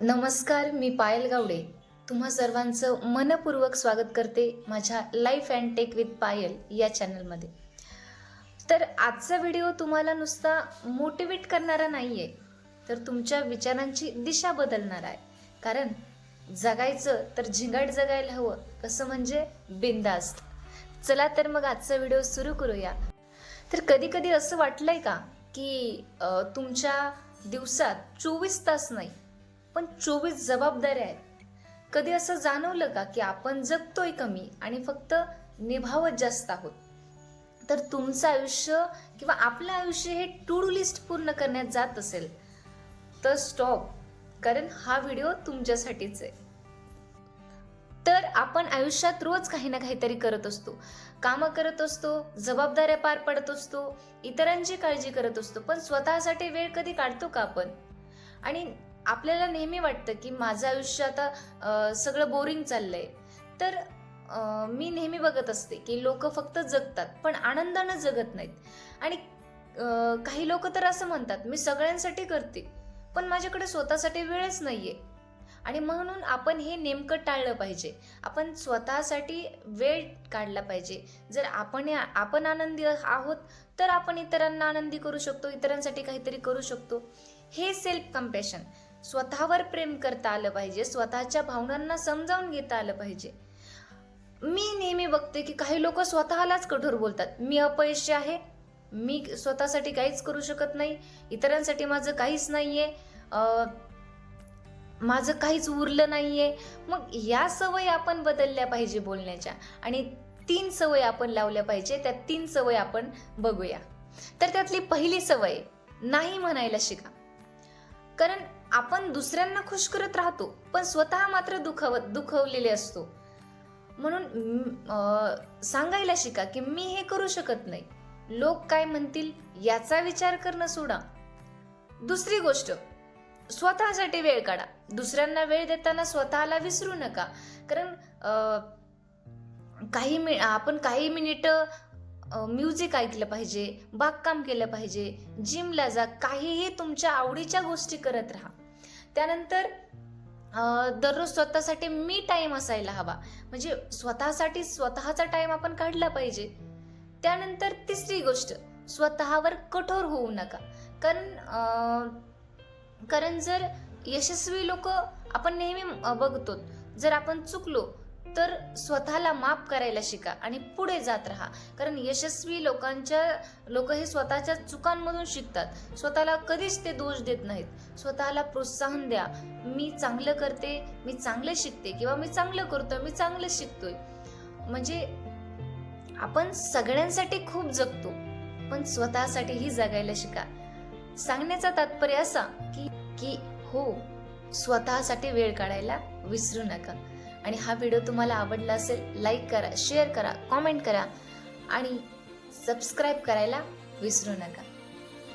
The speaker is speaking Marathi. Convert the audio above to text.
नमस्कार मी पायल गावडे. तुम्हा सर्वांचं मनपूर्वक स्वागत करते माझ्या life and tech with Payal या चॅनलमध्ये तर आजचा व्हिडिओ तुम्हाला नुसता मोटिवेट करणारा नाही आहे तर तुमच्या विचारांची दिशा बदलणार आहे. कारण जगायचं तर झिंगाट जगायला हवं कसं म्हणजे बिंदास्त. चला तर मग आजचा व्हिडिओ सुरू करूया. तर कधी कधी असं वाटलंय का की तुमच्या दिवसात चोवीस तास नाही पण चोवीस जबाबदाऱ्या आहेत. कधी असं जाणवलं का की आपण जगतोय कमी आणि फक्त निभावत जास्त आहोत? तर तुमचं आयुष्य किंवा आपलं आयुष्य हे टू डू लिस्ट पूर्ण करण्यात जात असेल. तर स्टॉप कारण हा व्हिडिओ तुमच्यासाठीच आहे. तर आपण आयुष्यात रोज काही ना काहीतरी करत असतो. कामं करत असतो जबाबदाऱ्या पार पडत असतो इतरांची काळजी करत असतो. पण स्वतःसाठी वेळ कधी काढतो का आपण? आणि आपल्याला नेहमी वाटतं की माझं आयुष्य आता सगळं बोरिंग चाललंय. तर मी नेहमी बघत असते की लोक फक्त जगतात पण आनंदानं जगत नाहीत. आणि काही लोक तर असं म्हणतात मी सगळ्यांसाठी करते पण माझ्याकडे स्वतःसाठी वेळच नाहीये. आणि म्हणून आपण हे नेमकं टाळलं पाहिजे. आपण स्वतःसाठी वेळ काढला पाहिजे. जर आपण आपण आनंदी आहोत तर आपण इतरांना आनंदी करू शकतो इतरांसाठी काहीतरी करू शकतो. हे सेल्फ कम्पॅशन स्वतःवर प्रेम करता आलं पाहिजे स्वतःच्या भावनांना समजावून घेता आलं पाहिजे. मी नेहमी बघते की काही लोक स्वतःलाच कठोर बोलतात. मी अपयशी आहे मी स्वतःसाठी काहीच करू शकत नाही इतरांसाठी माझं काहीच नाहीये माझं काहीच उरलं नाहीये. मग या सवयी आपण बदलल्या पाहिजे बोलण्याच्या आणि तीन सवय आपण लावल्या पाहिजे त्या तीन सवय आपण बघूया. तर त्यातली पहिली सवय नाही म्हणायला शिका. कारण आपण दुसऱ्यांना खुश करत राहतो पण स्वतः मात्र दुखवत दुखवलेले असतो. म्हणून सांगायला शिका की मी हे करू शकत नाही. लोक काय म्हणतील याचा विचार करणं सोडा. दुसरी गोष्ट स्वतःसाठी वेळ काढा. दुसऱ्यांना वेळ देताना स्वतःला विसरू नका. कारण काही मि आपण काही मिनिट म्युझिक ऐकलं पाहिजे बागकाम केलं पाहिजे जिमला जा काहीही तुमच्या आवडीच्या गोष्टी करत राहा. त्यानंतर दररोज स्वतःसाठी मी टाईम असायला हवा. म्हणजे स्वतःसाठी स्वतःचा टाईम आपण काढला पाहिजे. त्यानंतर तिसरी गोष्ट स्वतःवर कठोर होऊ नका. कारण कारण जर यशस्वी लोक आपण नेहमी बघतो. जर आपण चुकलो तर स्वतःला माफ करायला शिका आणि पुढे जात राहा. कारण यशस्वी लोकांच्या लोक हे स्वतःच्या चुकांमधून शिकतात. स्वतःला कधीच ते दोष देत नाहीत. स्वतःला प्रोत्साहन द्या. मी चांगलं करते मी चांगलं शिकते किंवा मी चांगलं करतोय मी चांगलं शिकतोय. म्हणजे आपण सगळ्यांसाठी खूप जगतो पण स्वतःसाठीही जगायला शिका. सांगण्याचा तात्पर्य असा की की हो स्वतःसाठी वेळ काढायला विसरू नका. आणि हा व्हिडिओ तुम्हाला आवडला असेल लाईक करा शेअर करा कॉमेंट करा आणि सबस्क्राईब करायला विसरू नका.